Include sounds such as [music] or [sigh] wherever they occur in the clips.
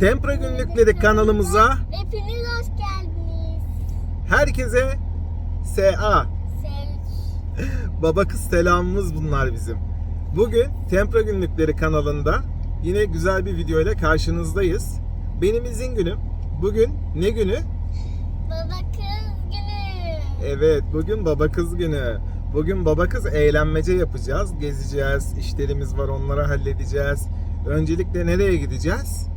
Tempra Günlükleri kanalımıza Hepiniz hoş geldiniz. herkese SA. Sev. Baba kız selamımız bunlar bizim. Bugün Tempra Günlükleri kanalında yine güzel bir video ile karşınızdayız. Benim izin günüm. Bugün ne günü? Baba kız günü. Evet, bugün baba kız günü. Bugün baba kız eğlenmece yapacağız. Gezeceğiz, işlerimiz var onları halledeceğiz. Öncelikle nereye gideceğiz?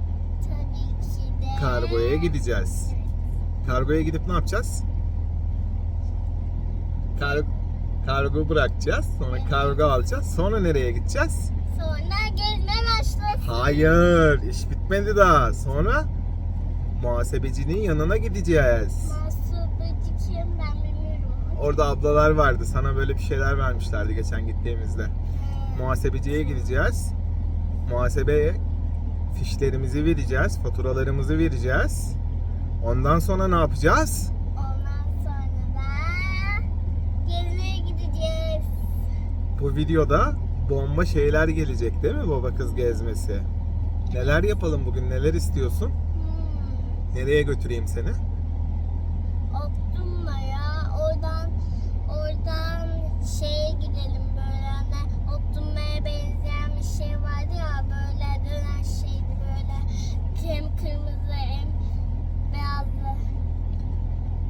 Kargoya gideceğiz. Kargoya gidip ne yapacağız? Kar kargo bırakacağız. Sonra kargo alacağız. Sonra nereye gideceğiz? Sonra gezme başlasın. Hayır, iş bitmedi daha. Sonra muhasebecinin yanına gideceğiz. Masubacı kim ben bilmiyorum. Orada ablalar vardı. Sana böyle bir şeyler vermişlerdi geçen gittiğimizde. Muhasebeciye gideceğiz. Muhasebeye fişlerimizi vereceğiz, faturalarımızı vereceğiz. Ondan sonra ne yapacağız? Ondan sonra da gezmeye gideceğiz. Bu videoda bomba şeyler gelecek değil mi baba kız gezmesi? Neler yapalım bugün? Neler istiyorsun? Hmm. Nereye götüreyim seni?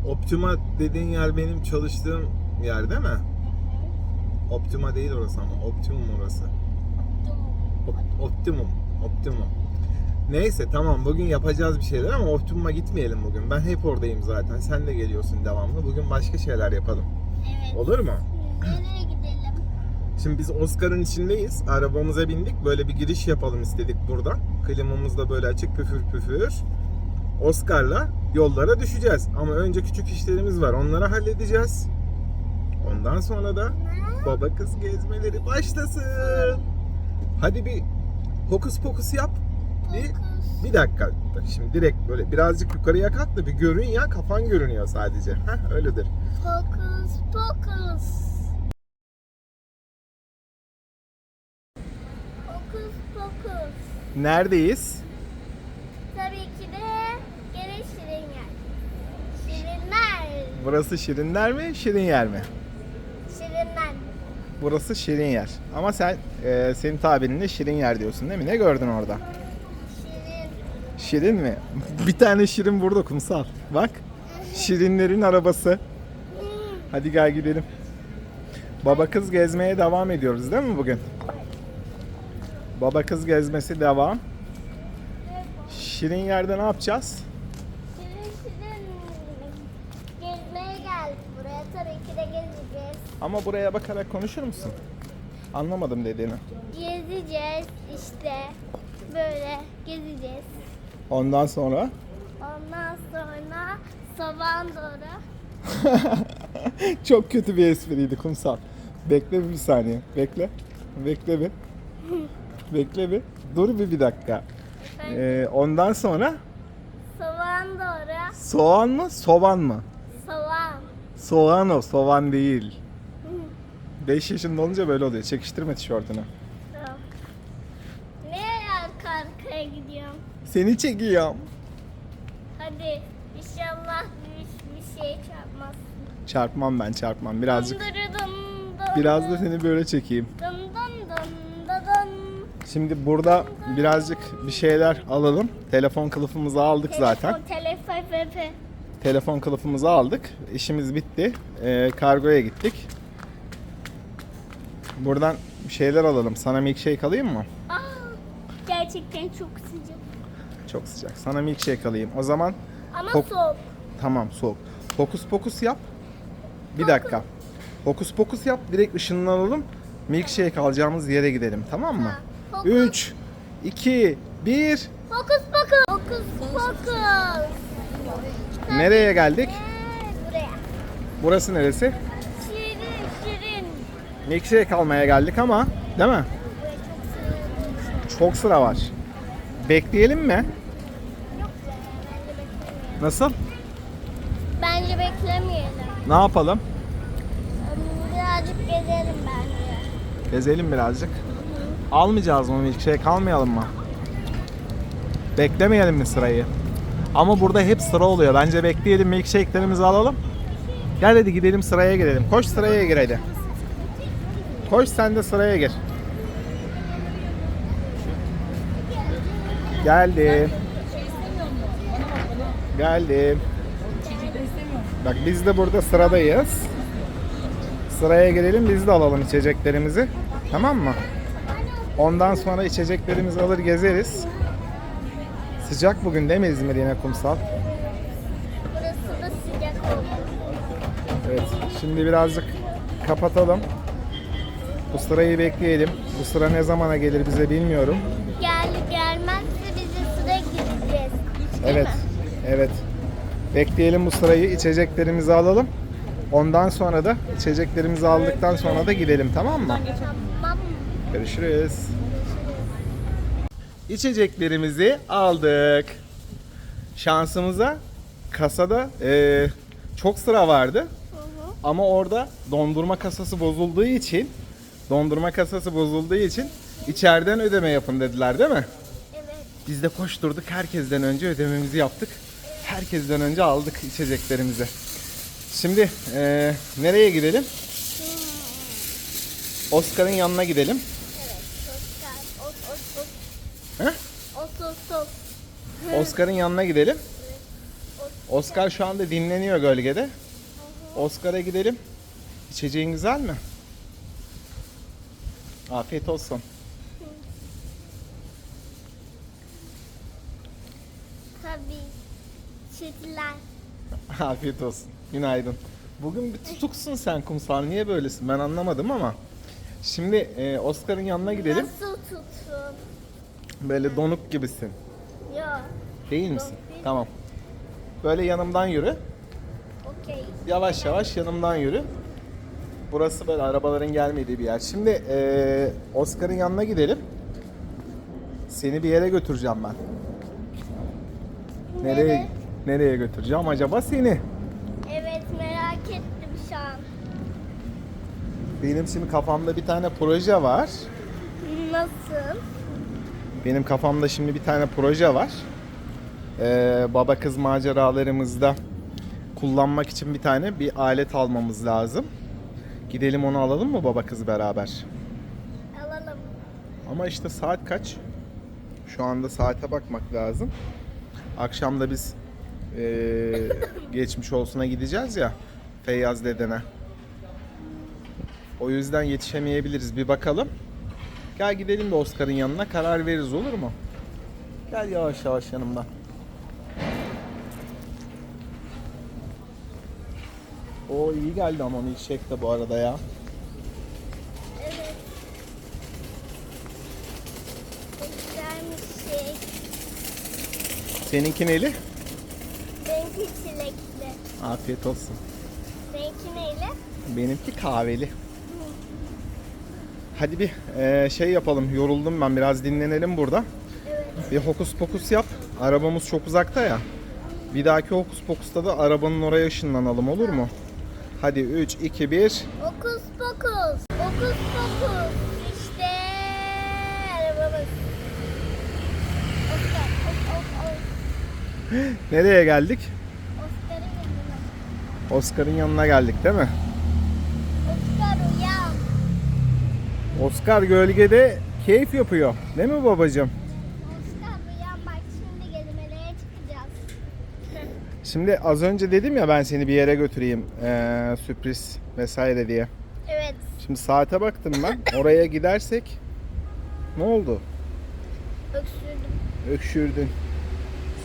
Optima dediğin yer benim çalıştığım yer değil mi? Optima değil orası ama Optimum orası. Op- Optimum. Optimum. Neyse tamam bugün yapacağız bir şeyler ama Optimum'a gitmeyelim bugün. Ben hep oradayım zaten. Sen de geliyorsun devamlı. Bugün başka şeyler yapalım. Evet. Olur mu? Nereye gidelim? Şimdi biz Oscar'ın içindeyiz. Arabamıza bindik. Böyle bir giriş yapalım istedik buradan. Klimamız da böyle açık püfür püfür. Oscar'la yollara düşeceğiz. Ama önce küçük işlerimiz var. Onları halledeceğiz. Ondan sonra da baba kız gezmeleri başlasın. Hadi bir hokus pokus yap. Bir, bir dakika. Bak Şimdi direkt böyle birazcık yukarıya kalk da bir görün ya. Kafan görünüyor sadece. Heh, öyledir. Fokus pokus. Fokus pokus. Neredeyiz? Tabii ki de gene şirin yer. Şirinler. Burası Şirinler mi, Şirin yer mi? Şirinler. Burası Şirin yer. Ama sen e, senin tabirinle Şirin yer diyorsun değil mi? Ne gördün orada? Şirin. Şirin mi? Bir tane Şirin burada kumsal. Bak. Şirinlerin arabası. Hadi gel gidelim. Baba kız gezmeye devam ediyoruz değil mi bugün? Baba kız gezmesi devam. Şirin yerde ne yapacağız? Şirin şirin. Gezmeye geldik buraya. Tabii ki de gezeceğiz. Ama buraya bakarak konuşur musun? Anlamadım dediğini. Gezeceğiz işte. Böyle gezeceğiz. Ondan sonra Ondan sonra sabahın doğru [laughs] Çok kötü bir espriydi kumsal. Bekle bir saniye. Bekle. Bekle bir. [laughs] Bekle bir. Dur bir bir dakika. Ee, ondan sonra sabahın doğru soğan mı, soğan mı? soğan. Soğan o, soğan değil. 5 yaşında olunca böyle oluyor. Çekiştirme tişörtünü. Tamam. Nereye arka arkaya gidiyorum? Seni çekiyorum. Hadi inşallah bir, bir şey çarpmaz. Çarpmam ben çarpmam. Birazcık Dındırı dın dın biraz da seni böyle çekeyim. dın dın dın dın dın. Şimdi burada birazcık bir şeyler alalım. Telefon kılıfımızı aldık zaten. Telefon, telefon, Telefon kılıfımızı aldık. İşimiz bitti. Ee, kargoya gittik. Buradan şeyler alalım. Sana milkshake alayım mı? Aa, gerçekten çok sıcak. Çok sıcak. Sana milkshake alayım. O zaman Ama Kok- soğuk. tamam soğuk. Hokus pokus yap. Bir dakika. Hokus pokus yap. Direkt ışınlanalım. Milkshake alacağımız yere gidelim. Tamam mı? Fokus, 3, 2, 1. fokus fokus. Fokus fokus. Nereye geldik? Buraya. Burası neresi? Milkshake almaya geldik ama değil mi? Çok sıra. Var. Bekleyelim mi? Nasıl? Bence beklemeyelim. Ne yapalım? Birazcık gezelim bence. Gezelim birazcık. Almayacağız mı milkshake almayalım mı? Beklemeyelim mi sırayı? Ama burada hep sıra oluyor. Bence bekleyelim milkshake'lerimizi alalım. Gel hadi gidelim sıraya girelim. Koş sıraya gir hadi. Koş sen de sıraya gir. Geldim. Geldim. Bak biz de burada sıradayız. Sıraya girelim biz de alalım içeceklerimizi. Tamam mı? Ondan sonra içeceklerimizi alır gezeriz. Sıcak bugün değil mi İzmir yine kumsal? Burası da sıcak oldu. Evet. Şimdi birazcık kapatalım. Bu sırayı bekleyelim. Bu sıra ne zamana gelir bize bilmiyorum. Gel gelmezse biz de sıra gideceğiz. Değil Evet. mi? Evet. Bekleyelim bu sırayı. içeceklerimizi alalım. Ondan sonra da içeceklerimizi aldıktan sonra da gidelim tamam mı? Tamam. Görüşürüz. İçeceklerimizi aldık. Şansımıza kasada eee, çok sıra vardı. Ama orada dondurma kasası bozulduğu için dondurma kasası bozulduğu için içeriden ödeme yapın dediler değil mi? Evet. Biz de koşturduk. Herkesten önce ödememizi yaptık. Herkesten önce aldık içeceklerimizi. Şimdi eee, nereye gidelim? Oscar'ın yanına gidelim. Evet. Oscar. He? Oscar'ın yanına gidelim. Oscar şu anda dinleniyor gölgede. Oscar'a gidelim. İçeceğin güzel mi? Afiyet olsun. Tabii. Sütler. [laughs] Afiyet olsun. Günaydın. Bugün bir tutuksun sen kumsal. Niye böylesin? Ben anlamadım ama. Şimdi e, Oscar'ın yanına gidelim. Nasıl tutsun? Böyle donuk gibisin. Yok. Değil misin? Tamam. Böyle yanımdan yürü. Okey. Yavaş yavaş yanımdan yürü. Burası böyle arabaların gelmediği bir yer. Şimdi eee, Oscar'ın yanına gidelim. Seni bir yere götüreceğim ben. Nereye Nereye? nereye götüreceğim acaba seni? Evet merak ettim şu an. Benim şimdi kafamda bir tane proje var. Nasıl? Benim kafamda şimdi bir tane proje var. Ee, baba kız maceralarımızda kullanmak için bir tane bir alet almamız lazım. Gidelim onu alalım mı baba kız beraber? Alalım. Ama işte saat kaç? Şu anda saate bakmak lazım. Akşam da biz eee, [coughs] geçmiş olsuna gideceğiz ya Feyyaz dedene. O yüzden yetişemeyebiliriz. Bir bakalım. Gel gidelim de Oscar'ın yanına karar veririz olur mu? Gel yavaş yavaş yanımdan. O iyi geldi ama milkshake de bu arada ya. Evet. Güzelmiş şey. Seninki neli? Benimki çilekli. Afiyet olsun. Seninki neyle? Benimki kahveli. Hadi bir eee, şey yapalım. Yoruldum ben. Biraz dinlenelim burada. Evet. Bir hokus pokus yap. Arabamız çok uzakta ya. Bir dahaki hokus pokusta da arabanın oraya ışınlanalım olur mu? Hadi 3, 2, 1. Okus pokus. Okus pokus. İşte arabamız. Oscar. Nereye geldik? Oscar'ın yanına. Oscar'ın yanına geldik değil mi? Oscar uyan. Oscar gölgede keyif yapıyor. Değil mi babacığım? Oscar uyan bak şimdi gezmelere çıkacağız. Şimdi az önce dedim ya ben seni bir yere götüreyim. eee, sürpriz vesaire diye. evet. Şimdi saate baktım ben. Oraya gidersek ne oldu? Öksürdüm. Öksürdün.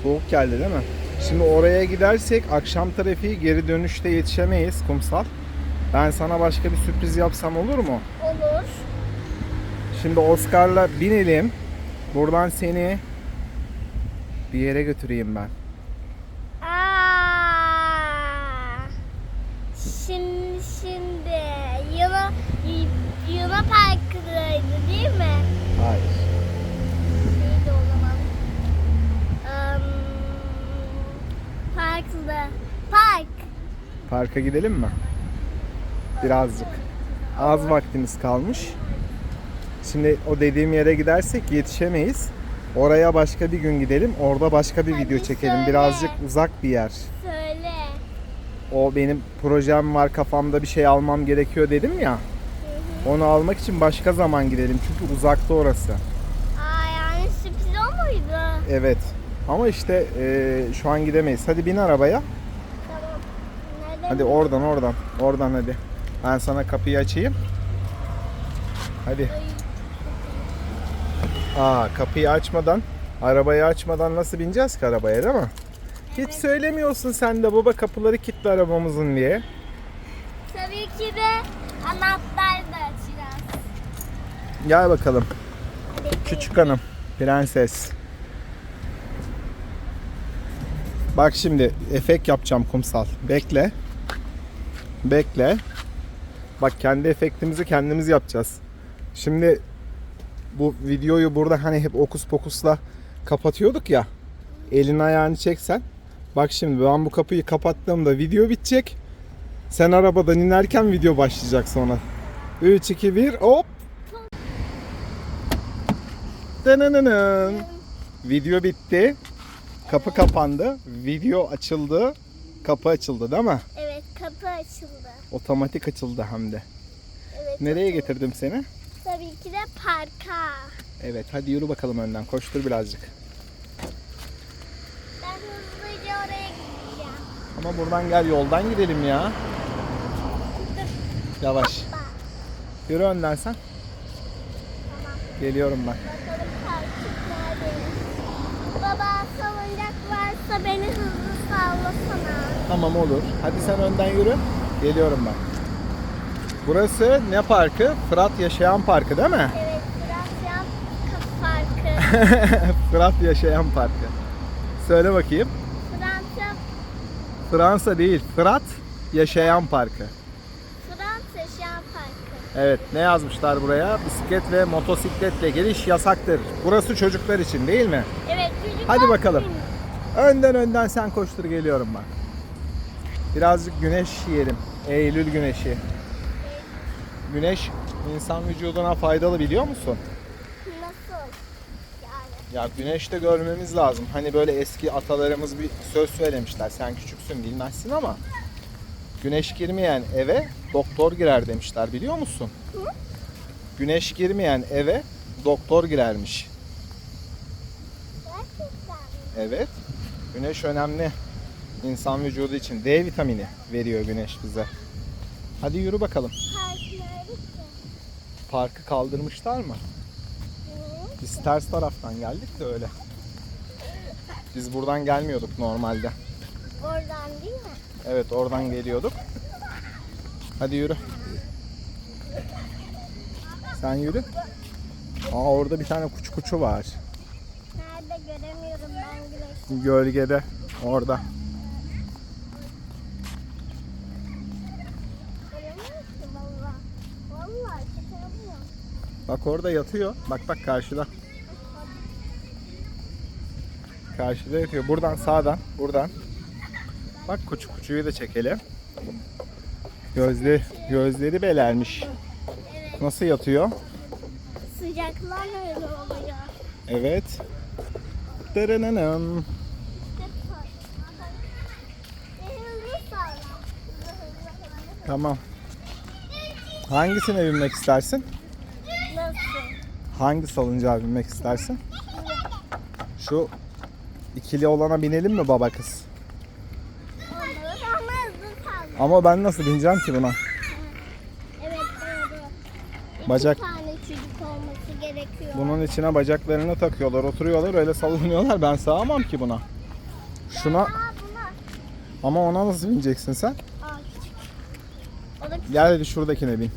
Soğuk geldi değil mi? Şimdi oraya gidersek akşam trafiği geri dönüşte yetişemeyiz kumsal. Ben sana başka bir sürpriz yapsam olur mu? Olur. Şimdi Oscar'la binelim. Buradan seni bir yere götüreyim ben. Aa. Şimdi şimdi Yuna Yuna Parkı'daydı değil mi? Hayır. Neydi o zaman? Um, parklı. Park. Parka gidelim mi? Birazcık. Az vaktimiz kalmış. Şimdi o dediğim yere gidersek yetişemeyiz. Oraya başka bir gün gidelim. Orada başka bir Hadi video çekelim. söyle. Birazcık uzak bir yer. Söyle. O benim projem var kafamda bir şey almam gerekiyor dedim ya. Onu almak için başka zaman gidelim. Çünkü uzakta orası. Aa yani sürpriz o muydu? Evet. Ama işte eee, şu an gidemeyiz. Hadi bin arabaya. Tamam. Nerede? Hadi oradan oradan. Oradan hadi. Ben sana kapıyı açayım. Hadi. Aa kapıyı açmadan, arabayı açmadan nasıl bineceğiz ki arabaya değil mi? Hiç söylemiyorsun sen de baba kapıları kilitli arabamızın diye. Tabii ki de anahtar da açacağız. Gel bakalım. Küçük hanım, prenses. Bak şimdi efekt yapacağım kumsal. Bekle. Bekle. Bak kendi efektimizi kendimiz yapacağız. Şimdi bu videoyu burada hani hep okus pokusla kapatıyorduk ya. Elini ayağını çeksen. Bak şimdi ben bu kapıyı kapattığımda video bitecek. Sen arabadan inerken video başlayacak sonra. 3 2 1 hop. Dınınının. Video bitti. Kapı kapandı. Video açıldı. Kapı açıldı değil mi? Evet kapı açıldı. Otomatik açıldı hem de. Evet. Nereye getirdim seni? Tabii ki de parka. Evet hadi yürü bakalım önden. Koştur birazcık. Ben hızlıca oraya gideceğim. Ama buradan gel yoldan gidelim ya. Yavaş. Bak Yürü önden sen. tamam. Geliyorum ben. Bakalım parkçık neredeymiş. Baba salıncak varsa beni hızlı sallasana. Tamam olur. Hadi sen önden yürü. Geliyorum ben. Burası ne parkı? Fırat Yaşayan Parkı değil mi? Evet biraz yan kapı parkı. [laughs] Fırat Yaşayan Parkı. Söyle bakayım. Fransa, Fransa değil, Fırat Yaşayan Parkı. Fransa Şan Parkı. Evet, ne yazmışlar buraya? Bisiklet ve motosikletle geliş yasaktır. Burası çocuklar için değil mi? Evet çocuklar. Hadi bakalım. benim. Önden önden sen koştur geliyorum ben. Birazcık güneş yiyelim. Eylül güneşi. Güneş insan vücuduna faydalı biliyor musun? Nasıl? Yani. Ya güneşte görmemiz lazım. Hani böyle eski atalarımız bir söz söylemişler. Sen küçüksün bilmezsin ama güneş girmeyen eve doktor girer demişler biliyor musun? Güneş girmeyen eve doktor girermiş. Gerçekten mi? Evet. Güneş önemli. İnsan vücudu için D vitamini veriyor güneş bize. Hadi yürü bakalım. Parkı kaldırmışlar mı? Biz ters taraftan geldik de öyle. Biz buradan gelmiyorduk normalde. Oradan değil mi? Evet oradan geliyorduk. Hadi yürü. Sen yürü. Aa orada bir tane kuçu kuçu var. Nerede göremiyorum ben güneşi. Gölgede. Orada. Bak orada yatıyor. Bak bak karşıda. Karşıda yatıyor. Buradan sağdan. Buradan. Bak kuçu kuçuyu da çekelim. Gözleri, gözleri belermiş. Evet. Nasıl yatıyor? Sıcaklar öyle oluyor. Evet. Dırınınım. İşte park. E, hızlı salla. Hızlı hızlı hızlı. Tamam. Hangisine binmek istersin? Nasıl? Hangi salıncağa binmek istersin? Şu ikili olana binelim mi baba kız? Ama hızlı. Ama ben nasıl bineceğim ki buna? Evet doğru. Bacak- İki tane çocuk olması gerekiyor. Bunun içine bacaklarını takıyorlar, oturuyorlar, öyle sallanıyorlar. Ben sığamam ki buna. Şuna Aa buna. ama ona nasıl bineceksin sen? Gel hadi şuradakine bin.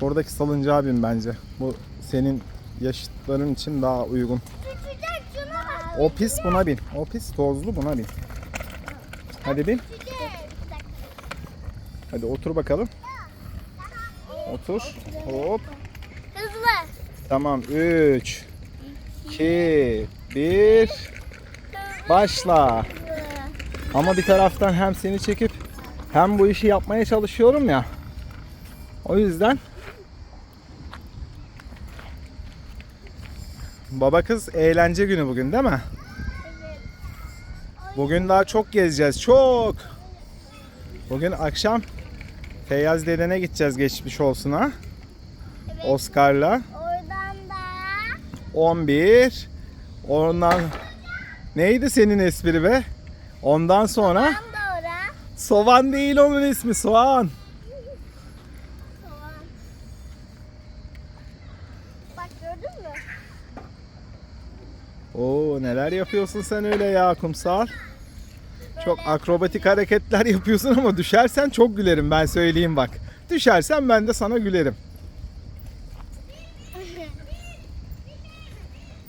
Oradaki salıncağa bin bence. Bu senin yaşıtların için daha uygun. Küçücük şuna bak. O pis buna bin. O pis tozlu buna bin. Hadi bin. Hadi otur bakalım. Otur. Hop. Hızlı. Tamam. 3 2 1 Başla. Ama bir taraftan hem seni çekip hem bu işi yapmaya çalışıyorum ya. O yüzden Baba kız eğlence günü bugün değil mi? Bugün daha çok gezeceğiz. Çok. Bugün akşam Feyyaz dedene gideceğiz geçmiş olsun ha. Oscar'la. Oradan da 11. Ondan neydi senin espri be? Ondan sonra. Soğan değil onun ismi soğan. Soğan. Bak gördün mü? Oo neler yapıyorsun sen öyle ya kumsal. Çok akrobatik hareketler yapıyorsun ama düşersen çok gülerim ben söyleyeyim bak. Düşersen ben de sana gülerim. [laughs]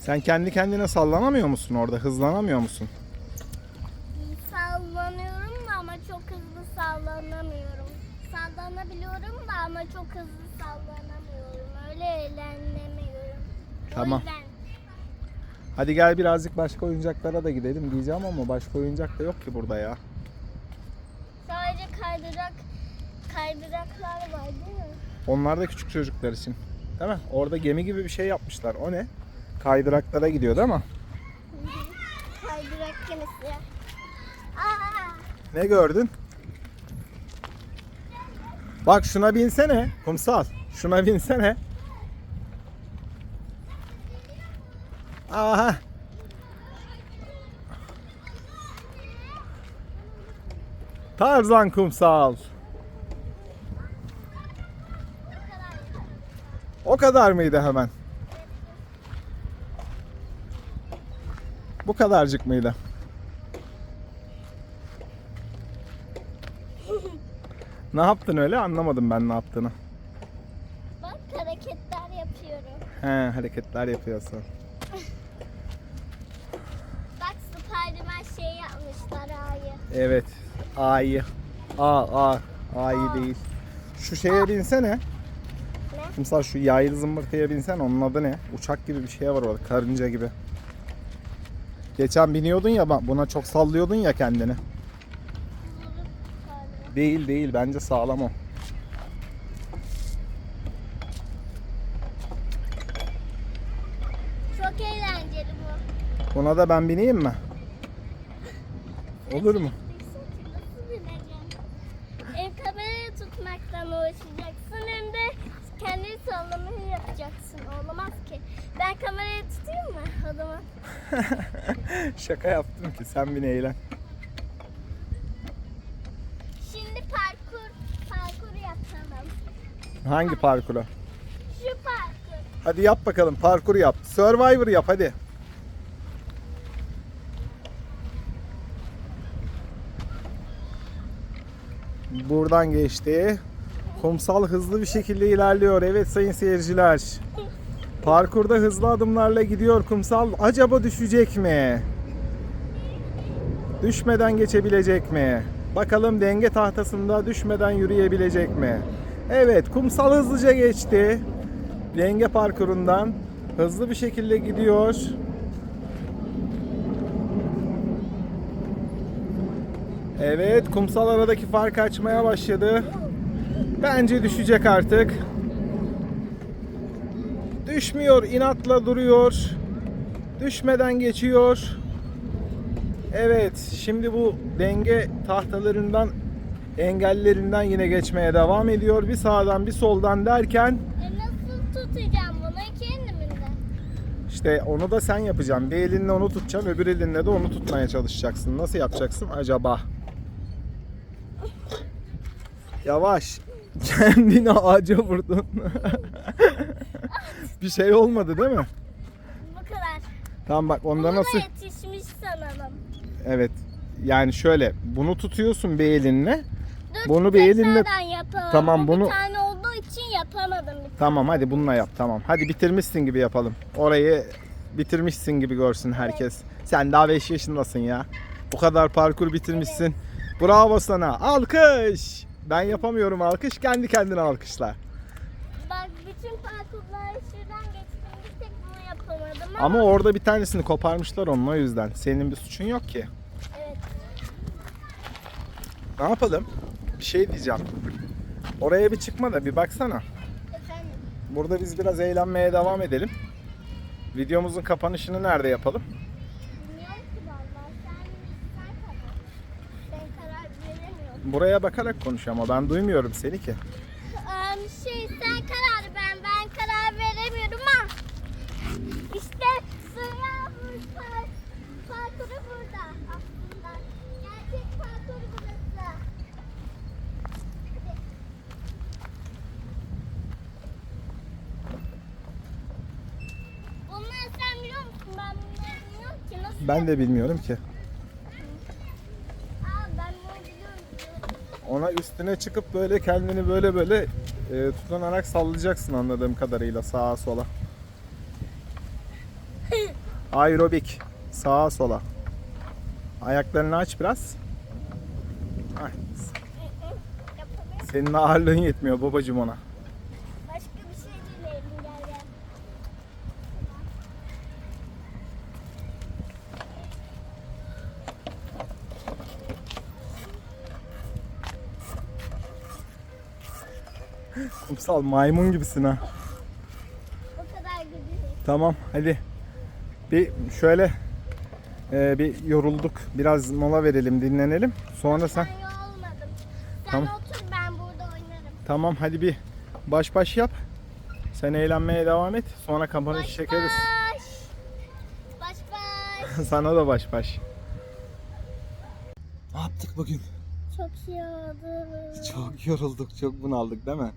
Sen kendi kendine sallanamıyor musun orada? Hızlanamıyor musun? Sallanıyorum da ama çok hızlı sallanamıyorum. Sallanabiliyorum da ama çok hızlı sallanamıyorum. Öyle eğlenemiyorum. O Tamam. yüzden Hadi gel birazcık başka oyuncaklara da gidelim diyeceğim ama başka oyuncak da yok ki burada ya. Sadece kaydırak kaydıraklar var değil mi? Onlar da küçük çocuklar için. Değil mi? Orada gemi gibi bir şey yapmışlar. O ne? Kaydıraklara gidiyor değil mi? Kaydırak gemisi. Aa, Ne gördün? Bak şuna binsene kumsal. Şuna binsene. Aha. Tarzan kumsal. O kadar mıydı hemen? Bu kadarcık mıydı? Ne yaptın öyle anlamadım ben ne yaptığını. bak hareketler yapıyorum. He hareketler yapıyorsun. [laughs] Bak Spiderman şey yapmışlar ayı. Evet. A'yı. A A. A'yı değil. Şu şeye binsene. Ne? Mesela şu yaylı zımbırtıya binsen onun adı ne? Uçak gibi bir şey var orada. Karınca gibi. Geçen biniyordun ya buna çok sallıyordun ya kendini. Değil değil bence sağlam o. Çok eğlenceli bu. Buna da ben bineyim mi? Olur mu? Hem kamerayı tutmaktan uğraşacaksın hem de kendi sallamayı yapacaksın. Olamaz ki. Ben kamerayı tutayım mı o zaman? [laughs] Şaka yaptım ki sen bin eğlen. Şimdi parkur, parkur yapalım. Hangi parkuru? Şu parkur. Hadi yap bakalım parkur yap. Survivor yap hadi. Buradan geçti. Kumsal hızlı bir şekilde ilerliyor. Evet sayın seyirciler. Parkurda hızlı adımlarla gidiyor kumsal. Acaba düşecek mi? Düşmeden geçebilecek mi? Bakalım denge tahtasında düşmeden yürüyebilecek mi? Evet kumsal hızlıca geçti. Denge parkurundan hızlı bir şekilde gidiyor. Evet, kumsal aradaki fark açmaya başladı. Bence düşecek artık. Düşmüyor, inatla duruyor. Düşmeden geçiyor. Evet, şimdi bu denge tahtalarından engellerinden yine geçmeye devam ediyor. Bir sağdan bir soldan derken E nasıl tutacağım bunu kendimden? İşte onu da sen yapacaksın. Bir elinle onu tutacaksın, öbür elinle de onu tutmaya çalışacaksın. Nasıl yapacaksın acaba? Yavaş. [laughs] Kendini ağaca vurdun. [laughs] bir şey olmadı değil mi? Bu kadar. Tamam bak onda Buna nasıl? yetişmiş sanalım. Evet. Yani şöyle bunu tutuyorsun bir elinle. Dur, Bunu bir elinle- yapalım. Tamam, Bu bunu- Bir tane olduğu için yapamadım. Tamam hadi bununla yap tamam. Hadi bitirmişsin gibi yapalım. Orayı bitirmişsin gibi görsün herkes. Sen daha 5 yaşındasın ya. Bu kadar parkur bitirmişsin. Bravo sana. Alkış. Ben yapamıyorum alkış. Kendi kendine alkışla. Bak bütün parkurları şuradan geçtim. Bir tek bunu yapamadım ama. Ama orada bir tanesini koparmışlar onun o yüzden. Senin bir suçun yok ki. Evet. Ne yapalım? Bir şey diyeceğim. Oraya bir çıkma da bir baksana. Efendim. Burada biz biraz eğlenmeye devam edelim. Videomuzun kapanışını nerede yapalım? Bilmiyorum ki vallahi. Sen, sen karar. Ben karar veremiyorum. Buraya bakarak konuş ama ben duymuyorum seni ki. Ee, şey sen karar ben ben karar veremiyorum ama işte sıra burada parkuru burada aslında gerçek parkuru burası. Hadi. Bunları sen biliyor musun? Ben bunları bilmiyorum ki. Nasıl? Ben de bilmiyorum ki. Ona üstüne çıkıp böyle kendini böyle böyle e, tutunarak sallayacaksın anladığım kadarıyla sağa sola. [laughs] Aerobik. Sağa sola. Ayaklarını aç biraz. Ay, senin ağırlığın yetmiyor babacım ona. Kumsal maymun gibisin ha. O kadar gidiyor. Tamam hadi. Bir şöyle e, bir yorulduk. Biraz mola verelim, dinlenelim. Sonra sen Ben yorulmadım. Sen Tamam. otur ben burada oynarım. tamam hadi bir baş baş yap. Sen eğlenmeye devam et. Sonra kapanış Baş çekeriz. baş. Baş baş. [laughs] Sana da baş baş. Ne yaptık bugün? Çok oldu. Çok yorulduk, çok bunaldık değil mi?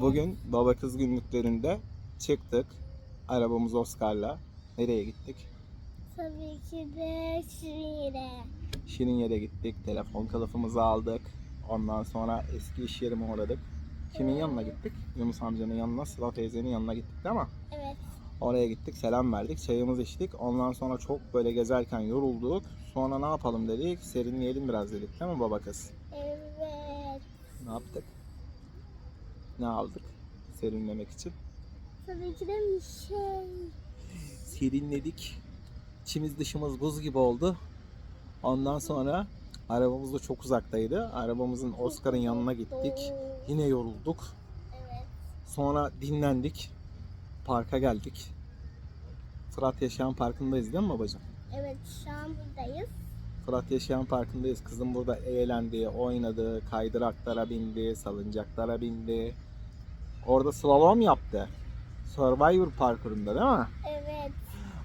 Bugün baba kız günlüklerinde çıktık. Arabamız Oscar'la. Nereye gittik? Tabii ki de şiire. Şirin yere gittik. Telefon kılıfımızı aldık. Ondan sonra eski iş yerime uğradık. Kimin yanına gittik? Yunus amcanın yanına, Sıla teyzenin yanına gittik değil mi? Evet. Oraya gittik, selam verdik, çayımızı içtik. Ondan sonra çok böyle gezerken yorulduk. Sonra ne yapalım dedik, serinleyelim biraz dedik değil mi baba kız? Evet. Ne yaptık? Ne aldık serinlemek için? Tabii ki de bir şey. Serinledik. İçimiz dışımız buz gibi oldu. Ondan sonra arabamız da çok uzaktaydı. Arabamızın Oscar'ın yanına gittik. Yine yorulduk. Evet. Sonra dinlendik. Parka geldik. Fırat Yaşayan Parkı'ndayız değil mi babacığım? Evet şu an buradayız. Fırat Yaşayan Parkı'ndayız. Kızım burada eğlendi, oynadı, kaydıraklara bindi, salıncaklara bindi. Orada slalom yaptı. Survivor parkurunda değil mi? Evet.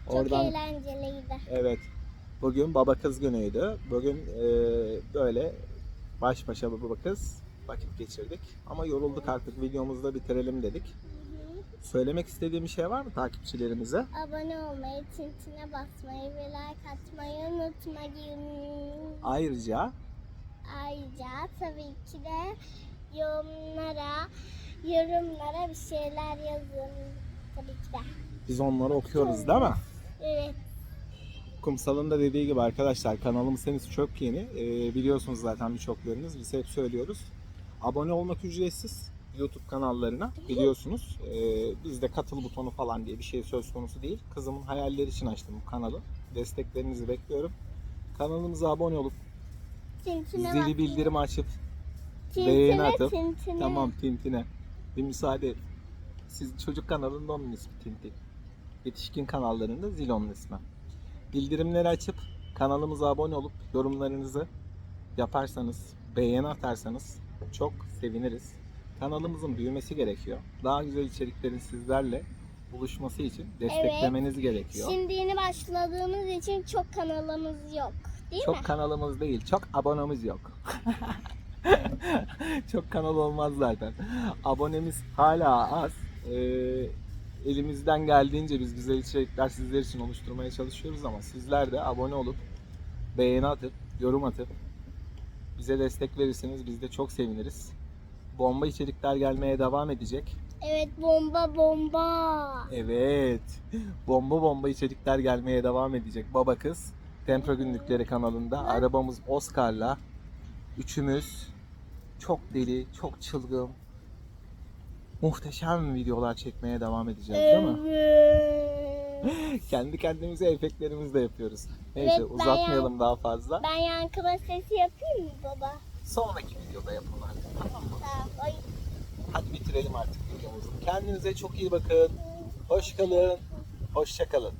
Çok Oradan eğlenceliydi. evet. Bugün baba kız günüydü. Bugün e, böyle baş başa baba kız vakit geçirdik. Ama yorulduk artık videomuzu da bitirelim dedik. Söylemek istediğim bir şey var mı takipçilerimize? Abone olmayı, tintine basmayı ve like atmayı unutmayın. Ayrıca Ayrıca tabii ki de yorumlara yorumlara bir şeyler yazın. Tabii ki de. biz onları okuyoruz değil mi? Evet. Kumsal'ın da dediği gibi arkadaşlar kanalımız henüz çok yeni. Ee, biliyorsunuz zaten birçoklarınız. Biz hep söylüyoruz. Abone olmak ücretsiz YouTube kanallarına biliyorsunuz. Ee, bizde katıl butonu falan diye bir şey söz konusu değil. Kızımın hayalleri için açtım bu kanalı. Desteklerinizi bekliyorum. Kanalımıza abone olup Tintine zili bildirim açıp beğeni atıp- tamam Tintine bir müsaade et. Siz çocuk kanalında onun ismi Tintin. Yetişkin kanallarında Zil onun ismi. Bildirimleri açıp kanalımıza abone olup yorumlarınızı yaparsanız, beğeni atarsanız çok seviniriz. Kanalımızın büyümesi gerekiyor. Daha güzel içeriklerin sizlerle buluşması için desteklemeniz gerekiyor. Şimdi yeni başladığımız için çok kanalımız yok. Değil çok mi? kanalımız değil, çok abonemiz yok. [laughs] [laughs] çok kanal olmaz zaten. Abonemiz hala az. Ee, elimizden geldiğince biz güzel içerikler sizler için oluşturmaya çalışıyoruz ama sizler de abone olup beğeni atıp, yorum atıp bize destek verirseniz biz de çok seviniriz. Bomba içerikler gelmeye devam edecek. Evet bomba bomba. Evet. Bomba bomba içerikler gelmeye devam edecek. Baba kız Tempra Günlükleri kanalında arabamız Oscar'la üçümüz çok deli, çok çılgın, muhteşem videolar çekmeye devam edeceğiz değil mi? Evet. [laughs] Kendi kendimize efektlerimizi de yapıyoruz. Neyse Evet, uzatmayalım daha fazla. Ben yankıma sesi yapayım mı baba? Sonraki videoda yapalım artık. Tamam mı? Tamam. Hadi bitirelim artık videomuzu. Kendinize çok iyi bakın. Hoş kalın. Hoşçakalın.